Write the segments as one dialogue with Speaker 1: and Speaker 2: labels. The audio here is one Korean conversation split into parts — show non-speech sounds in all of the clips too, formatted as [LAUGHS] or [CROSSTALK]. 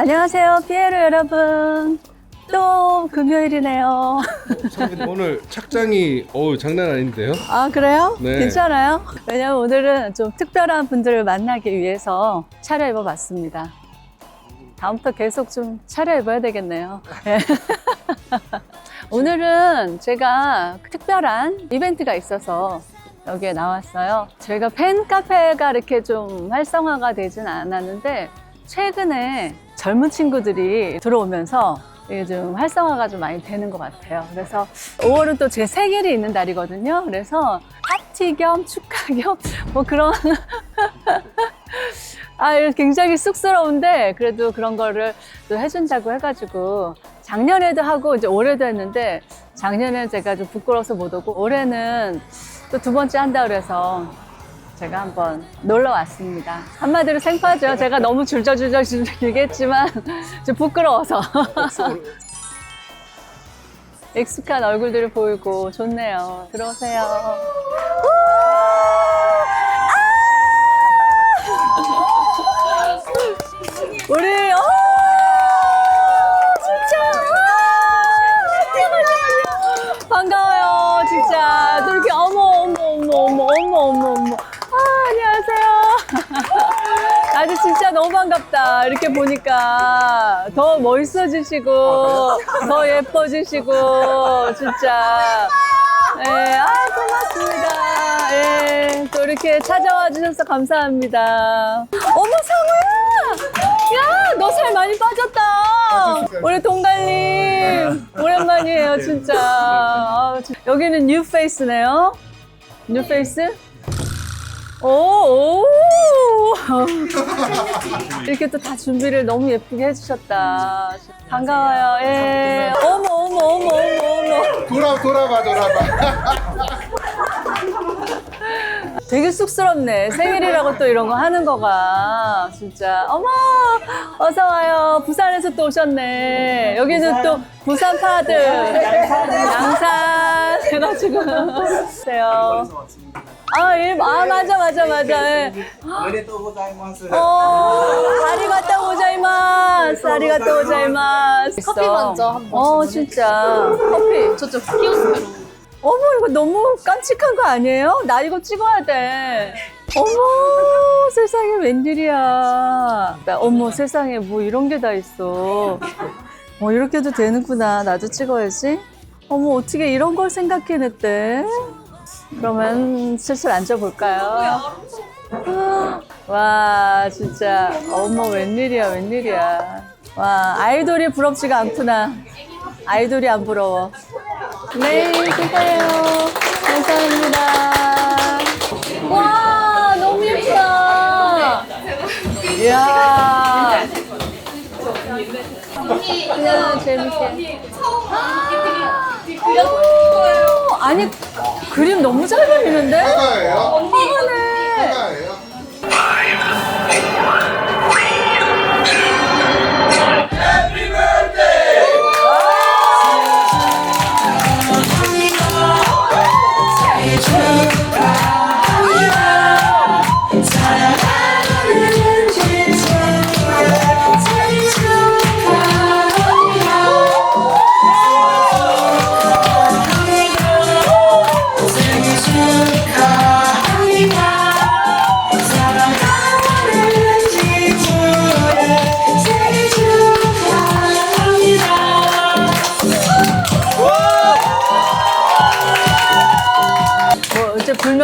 Speaker 1: 안녕하세요, 피에르 여러분. 또 금요일이네요.
Speaker 2: 선배님 오늘 착장이 어우 장난 아닌데요?
Speaker 1: 아, 그래요?
Speaker 2: 네.
Speaker 1: 괜찮아요? 왜냐면 오늘은 좀 특별한 분들을 만나기 위해서 차려입어 봤습니다. 다음부터 계속 좀 차려입어야 되겠네요. 네. [LAUGHS] 오늘은 제가 특별한 이벤트가 있어서 여기에 나왔어요. 저희가 팬카페가 이렇게 좀 활성화가 되진 않았는데 최근에 젊은 친구들이 들어오면서 이게 좀 활성화가 좀 많이 되는 것 같아요. 그래서 5월은 또 제 생일이 있는 달이거든요. 그래서 파티 겸 축하 겸 [LAUGHS] 뭐 그런 [LAUGHS] 아, 굉장히 쑥스러운데 그래도 그런 거를 또 해준다고 해가지고 작년에도 하고 이제 올해도 했는데 작년에는 제가 좀 부끄러워서 못 오고 올해는 또 두 번째 한다 그래서 제가 한번 놀러 왔습니다. 한마디로 생파죠. 제가 너무 줄저줄저 길겠지만 [LAUGHS] 좀 부끄러워서 [LAUGHS] 익숙한 얼굴들이 보이고 좋네요. 들어오세요. [LAUGHS] 우리 어 진짜 아, 반가워요 진짜 또 이렇게 어머 어머 어머 어머 어머 어머 어머 아 안녕하세요 아주 진짜 너무 반갑다 이렇게 보니까 더 멋있어지시고 더 예뻐지시고 진짜 예, 아, 고맙습니다. 예, 또 이렇게 찾아와 주셔서 감사합니다. 어머, 상우야! 야, 너 살 많이 빠졌다! 우리 동갈님, 오랜만이에요, 진짜. 아, 진- 여기는 뉴페이스네요. 뉴페이스? 오, 오! 이렇게 또 다 준비를 너무 예쁘게 해주셨다. 반가워요. 예. 어머, 어머, 어머, 어머, 어머.
Speaker 3: 돌아 돌아봐 돌아봐.
Speaker 1: 되게 쑥스럽네. 생일이라고 또 이런 거 하는 거가. 진짜. 어머! 어서와요. 부산에서 또 오셨네. 여기는 또 부산 파드. 양산. 해가지고. 안녕하세요. [LAUGHS] 아, 일, 아, 맞아, 맞아, 맞아. 예.
Speaker 4: おめでとうございます。
Speaker 1: 어, 아리가또 고자이마스. 아리가또 고자이마스.
Speaker 5: 커피 먼저 한번
Speaker 1: 어,
Speaker 5: 주문해
Speaker 1: 진짜. 커피.
Speaker 5: 저쪽 키오스크로.
Speaker 1: 어머 이거 너무 깜찍한 거 아니에요? 나 이거 찍어야 돼. 어머 세상에 웬일이야. 나 어머 세상에 뭐 이런 게 다 있어. 어 이렇게도 되는구나. 나도 찍어야지. 어머 어떻게 이런 걸 생각해냈대? 그러면 슬슬 앉아볼까요? 와 진짜 어머 웬일이야 웬일이야. 와 아이돌이 부럽지가 않구나. 아이돌이 안 부러워. 네, 그거예요. 감사합니다. 와, 너무 예쁘다. 이야. 그냥 재밌게. 오, 아니, 그림 너무 잘 그리는데?
Speaker 3: 사과예요?
Speaker 1: 화가네.
Speaker 3: 사과예요?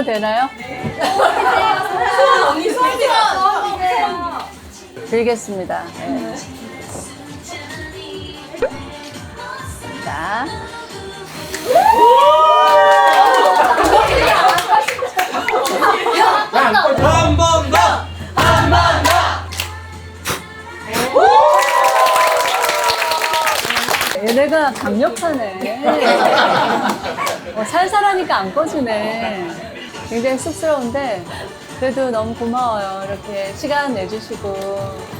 Speaker 1: 불면 되나요? 들겠습니다. 네. 자.
Speaker 4: 한번 더.
Speaker 1: 얘네가 강력하네. 어, 살살하니까 안 꺼지네. 굉장히 쑥스러운데 그래도 너무 고마워요. 이렇게 시간 내주시고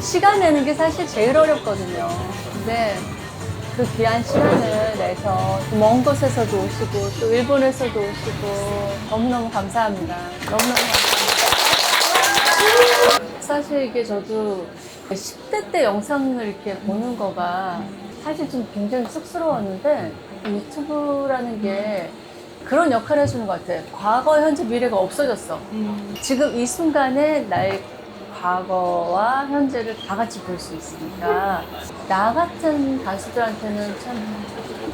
Speaker 1: 시간 내는 게 사실 제일 어렵거든요. 근데 그 귀한 시간을 내서 먼 곳에서도 오시고 또 일본에서도 오시고 너무너무 감사합니다. 너무너무 감사합니다. 사실 이게 저도 10대 때 영상을 이렇게 보는 거가 사실 좀 굉장히 쑥스러웠는데 유튜브라는 게 그런 역할을 해주는 것 같아. 과거, 현재, 미래가 없어졌어. 지금 이 순간에 나의 과거와 현재를 다 같이 볼 수 있으니까 나 같은 가수들한테는 참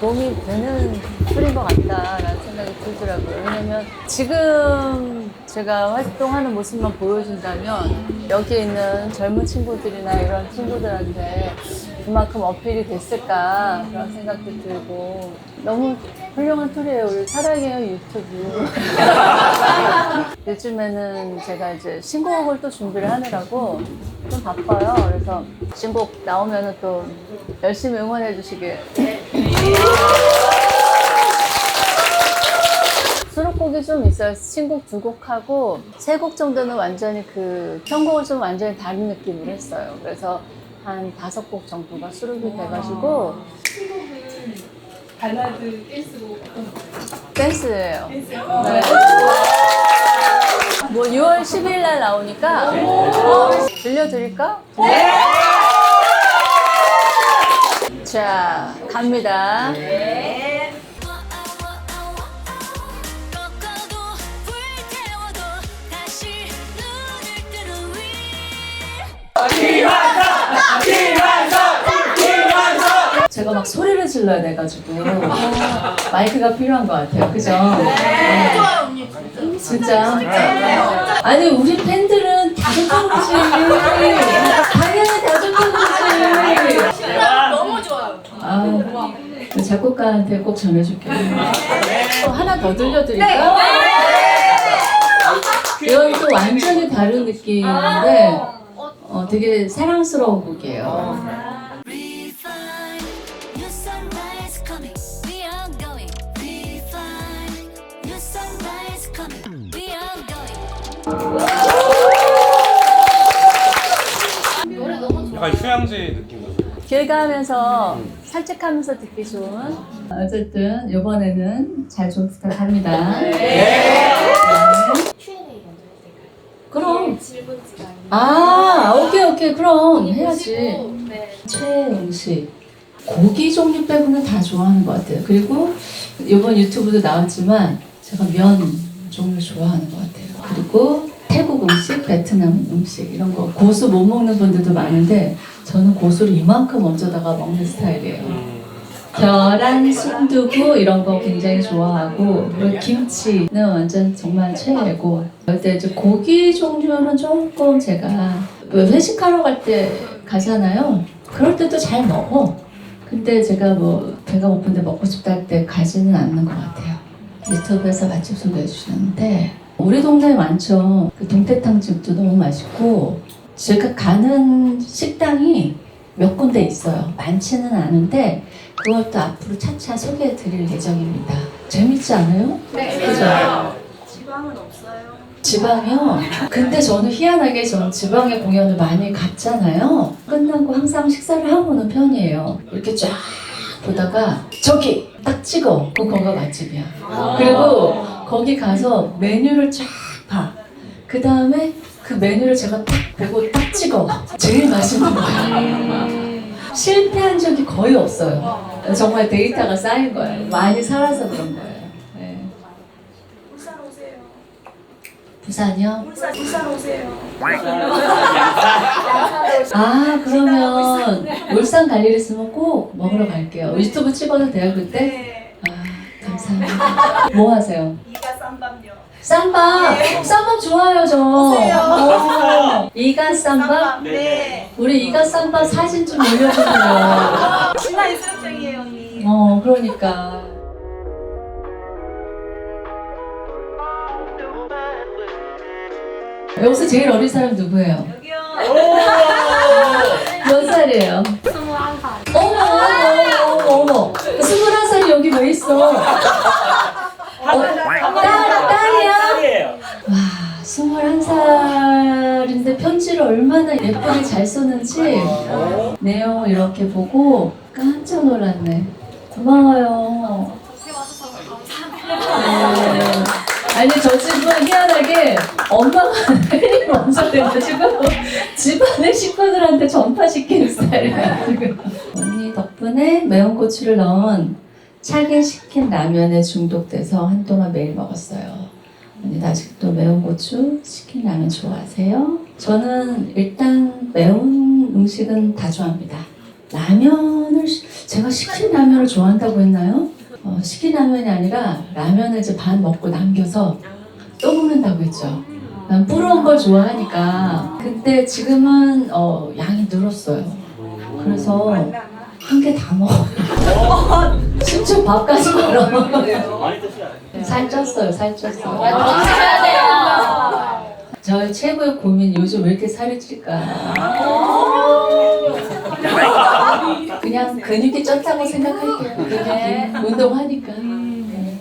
Speaker 1: 도움이 되는 툴인 것 같다라는 생각이 들더라고요. 왜냐면 지금 제가 활동하는 모습만 보여준다면 여기 있는 젊은 친구들이나 이런 친구들한테 그만큼 어필이 됐을까 그런 생각도 들고 너무 훌륭한 툴이에요. 사랑해요 유튜브. [LAUGHS] 요즘에는 제가 이제 신곡을 또 준비를 하느라고 좀 바빠요. 그래서 신곡 나오면은 또 열심히 응원해 주시길. 수록곡이 좀 있어요. 신곡 두 곡하고 세 곡 정도는 완전히 그 편곡을 좀 완전히 다른 느낌으로 했어요. 그래서 한 다섯 곡 정도가 수록이 돼가지고
Speaker 5: 발라드 댄스곡 어떤 거?
Speaker 1: 댄스예요. 네. 뭐 6월 10일 날 나오니까 어, 들려드릴까? 네. 자, 갑니다.
Speaker 6: 꺾어도 불태워도 다시 눈을 뜨는 위
Speaker 1: 제가 막 소리를 질러야 돼가지고 마이크가 필요한 것 같아요. 그죠? 네. 진짜. 아니 우리 팬들은 다 좋다는 거지. 당연히 다 좋다는 거지.
Speaker 5: 너무 좋아요.
Speaker 1: 아, 그 작곡가한테 꼭 전해줄게요. 또 하나 더 들려드릴까? 이건 또 완전히 다른 느낌인데 어, 되게 사랑스러운 곡이에요.
Speaker 6: Sunrise coming We are going
Speaker 7: 약간 휴양지 느낌.
Speaker 1: 길 가면서 산책하면서 듣기 좋은 어쨌든 이번에는 잘 좀 부탁합니다. 네. 그럼
Speaker 5: 질문지가
Speaker 1: 아 오케이 오케이 그럼 해야지.
Speaker 5: 네.
Speaker 1: 최음식 고기 종류 빼고는 다 좋아하는 것 같아요. 그리고 이번 유튜브도 나왔지만 제가 면 종류 좋아하는 것 같아요. 그리고 태국 음식, 베트남 음식 이런 거 고수 못 먹는 분들도 많은데 저는 고수를 이만큼 얹어다가 먹는 스타일이에요. 계란, 순두부 이런 거 굉장히 좋아하고 그리고 김치는 완전 정말 최애고 근데 이제 고기 종류는 조금 제가 왜 회식하러 갈 때 가잖아요. 그럴 때도 잘 먹어. 근데 제가 뭐 배가 고픈데 먹고 싶다 할 때 가지는 않는 것 같아요. 유튜브에서 맛집 소개해 주셨는데 우리 동네에 많죠. 그 동태탕 집도 너무 맛있고 제가 가는 식당이 몇 군데 있어요. 많지는 않은데 그것도 앞으로 차차 소개해 드릴 예정입니다. 재밌지 않아요?
Speaker 5: 네.
Speaker 1: 그죠?
Speaker 5: 지방은 없어요.
Speaker 1: 지방이요? 근데 저는 희한하게 저는 지방에 공연을 많이 갔잖아요. 끝나고 항상 식사를 하고 오는 편이에요. 이렇게 쫙 보다가 저기 딱 찍어. 그 거기가 맛집이야. 그리고 거기 가서 메뉴를 쫙 봐. 그 다음에 그 메뉴를 제가 딱 보고 딱 찍어. 제일 맛있는 거야. 실패한 적이 거의 없어요. 정말 데이터가 쌓인 거예요. 많이 살아서 그런 거예요. 네.
Speaker 5: 울산 오세요.
Speaker 1: 부산이요?
Speaker 5: 울산 울산 오세요.
Speaker 1: 아 그러면 울산 갈일 있으면 꼭 먹으러 갈게요. 유튜브 찍어도 돼요 그때?
Speaker 5: 네.
Speaker 1: 아 감사합니다. 뭐 하세요?
Speaker 5: 이가 쌈밥요.
Speaker 1: 쌈밥! 쌈밥 좋아요 저. 오, 이가 쌈밥?
Speaker 5: 네.
Speaker 1: 우리 이가 쌈밥 사진 좀 올려주세요. [LAUGHS]
Speaker 5: 신나의 수영장이에요 언니.
Speaker 1: 어 그러니까. 여기서 제일 어린 사람 누구예요?
Speaker 5: 여기요.
Speaker 1: 몇 살이에요?
Speaker 5: 스물한 살.
Speaker 1: 어머 어머 어머 어머 스물한 살이 여기 왜 있어? 어, 딸, 딸이야? 와 스물한 살인데 편지를 얼마나 예쁘게 잘 썼는지 내용 이렇게 보고 깜짝 놀랐네 고마워요
Speaker 5: 와주셔서 감사합니다.
Speaker 1: 네. 아니 저 집은 희한하게 엄마가 팬이 먼저 돼가지고 집안의 식구들한테 전파시키는 스타일이야 지금. 언니 덕분에 매운 고추를 넣은 차게 식힌 라면에 중독돼서 한동안 매일 먹었어요. 언니도 아직도 매운 고추 식힌 라면 좋아하세요? 저는 일단 매운 음식은 다 좋아합니다. 라면을 시- 제가 식힌 라면을 좋아한다고 했나요? 어, 식힌 라면이 아니라 라면을 이제 반 먹고 남겨서 또 먹는다고 했죠. 난 불어온 걸 좋아하니까. 근데 지금은 어, 양이 늘었어요. 그래서 한 개 다 먹어. [LAUGHS] 심지어 밥까지 말아. 살쪘어요, 살 쪘어. 저의 최고의 고민 요즘 왜 이렇게 살이 찔까? 그냥 근육이 쪘다고 생각할게요. 근육이 운동하니까. 네.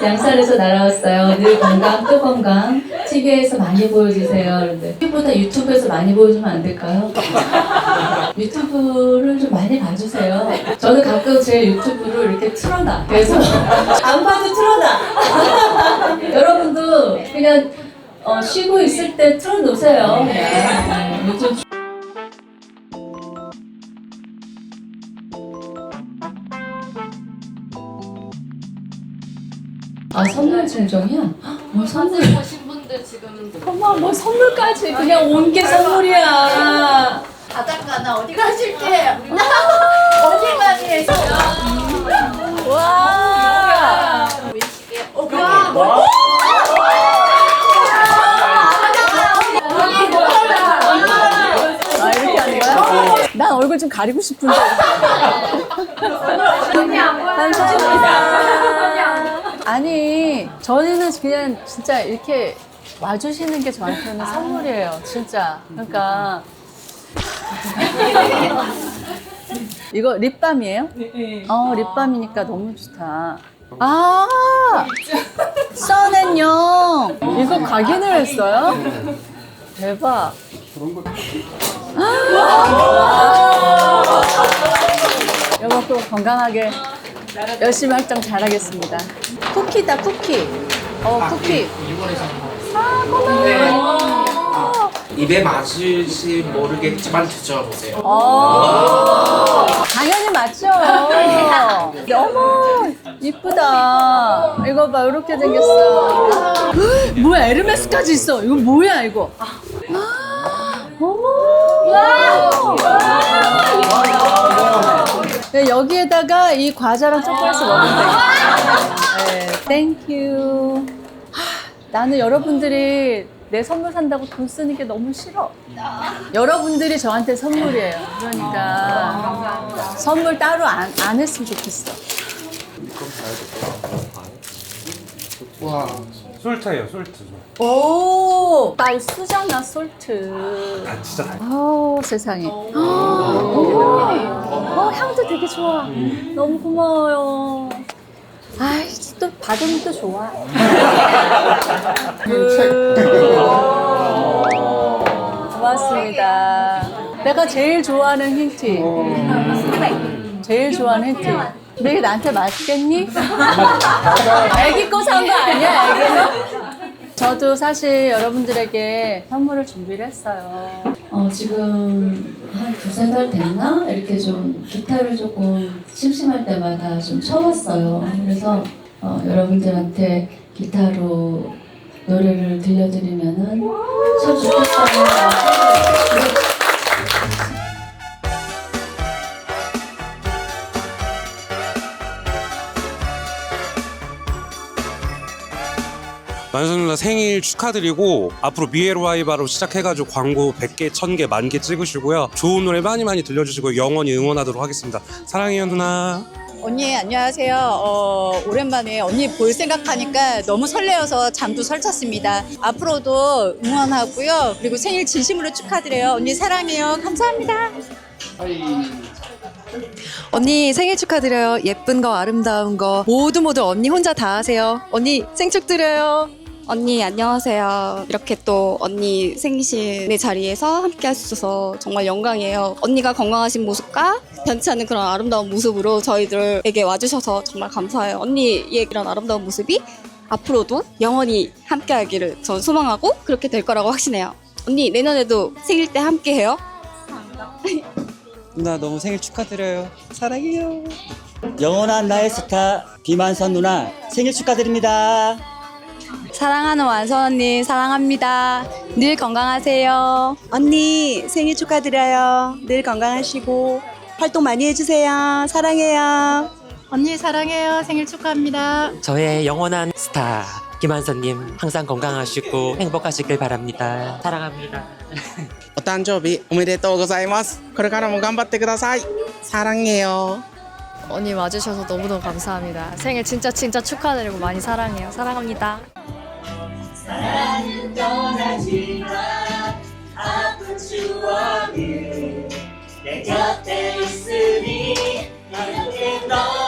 Speaker 1: 양산에서 날아왔어요. 늘 건강 또 건강. TV에서 많이 보여주세요. 그런데 TV보다 유튜브에서 많이 보여주면 안 될까요? 유튜브를 좀 많이 봐주세요. 저는 가끔 제 유튜브를 이렇게 틀어놔. 그래서 [LAUGHS] 안 봐도 틀어놔. [LAUGHS] 여러분도 그냥 어, 쉬고 있을 때 틀어놓으세요. 그냥. 네, 아 선물 증정이야? 헉, 뭐 선물?
Speaker 6: 하신 분들 지금
Speaker 1: 어머 뭐 선물까지 그냥 온 게 선물이야.
Speaker 5: 바닷가 나 어디 가실게. [LAUGHS] 어디 가니에서.
Speaker 1: 와.
Speaker 5: 와.
Speaker 1: 아 이렇게 하는 거야? 난 얼굴 좀 가리고 싶은데. [LAUGHS] 감사합니다. 아니 저희는 그냥 진짜 이렇게 와주시는 게 저한테는 선물이에요, 진짜. 그러니까 [LAUGHS] 이거 립밤이에요? 어 립밤이니까 너무 좋다. 아 써낸용 이거 각인을 했어요? 대박. 이거 또 건강하게 열심히 활동 잘하겠습니다. 쿠키다 쿠키. 어 쿠키. 아 고마워.
Speaker 4: 입에 맞을지 모르겠지만 드셔보세요.
Speaker 1: 어 당연히 맞죠. [LAUGHS] 어머 이쁘다. 이거 봐 이렇게 생겼어. 헉, 뭐야 에르메스까지 있어. 이거 뭐야 이거. 아, 어머. 네, 여기에다가 이 과자랑 초콜릿을 먹으면 돼. 네, 땡큐. 하, 나는 여러분들이 내 선물 산다고 돈 쓰는 게 너무 싫어. 여러분들이 저한테 선물이에요. 그러니까 선물 따로 안, 안 했으면 좋겠어.
Speaker 3: 와.
Speaker 2: 솔트예요, 솔트.
Speaker 1: 오, 날 쓰잖아, 솔트.
Speaker 2: 아, 진짜 다.
Speaker 1: 아우, 세상에. 어, 향도 되게 좋아. 너무 고마워요. 아이, 또 받으면 또 좋아. 고맙습니다. 내가 제일 좋아하는 힌트. 제일 좋아하는 힌트. 내일 나한테 맞겠니? [LAUGHS] 애기 거 산 거 아니야, 애기는? 저도 사실 여러분들에게 선물을 준비를 했어요. 어, 지금 한 두세 달 됐나? 이렇게 좀 기타를 조금 심심할 때마다 좀 쳐봤어요. 그래서 어, 여러분들한테 기타로 노래를 들려드리면은 참 좋겠다는
Speaker 7: 만선 누나 생일 축하드리고 앞으로 미에로와이바로 시작해가지고 광고 100개, 1000개, 만 개 찍으시고요. 좋은 노래 많이 많이 들려주시고 영원히 응원하도록 하겠습니다. 사랑해요 누나.
Speaker 8: 언니 안녕하세요. 어, 오랜만에 언니 볼 생각하니까 너무 설레어서 잠도 설쳤습니다. 앞으로도 응원하고요. 그리고 생일 진심으로 축하드려요. 언니 사랑해요. 감사합니다.
Speaker 9: 언니 생일 축하드려요. 예쁜 거, 아름다운 거 모두 모두 언니 혼자 다 하세요. 언니 생축 드려요.
Speaker 10: 언니 안녕하세요. 이렇게 또 언니 생신의 자리에서 함께 할 수 있어서 정말 영광이에요. 언니가 건강하신 모습과 변치 않는 그런 아름다운 모습으로 저희들에게 와주셔서 정말 감사해요. 언니의 이런 아름다운 모습이 앞으로도 영원히 함께 하기를 전 소망하고 그렇게 될 거라고 확신해요. 언니 내년에도 생일 때 함께 해요.
Speaker 3: 누나 너무 생일 축하드려요. 사랑해요. 영원한 나의 스타 김한선 누나 생일 축하드립니다.
Speaker 10: 사랑하는 완선 언니 사랑합니다. 늘 건강하세요.
Speaker 11: 언니 생일 축하드려요. 늘 건강하시고 활동 많이 해주세요. 사랑해요.
Speaker 12: 언니 사랑해요. 생일 축하합니다.
Speaker 3: 저의 영원한 스타 김한선님 항상 건강하시고 행복하시길 바랍니다. 사랑합니다. [LAUGHS]
Speaker 4: お誕生日おめでとうございます。これからも頑張ってください。 사랑해요.
Speaker 8: 언니 와주셔서 너무너무 감사합니다. 생일 진짜 진짜 축하드리고 많이 사랑해요. 사랑합니다.
Speaker 3: 내 곁에 있으니 이렇게 너는 세상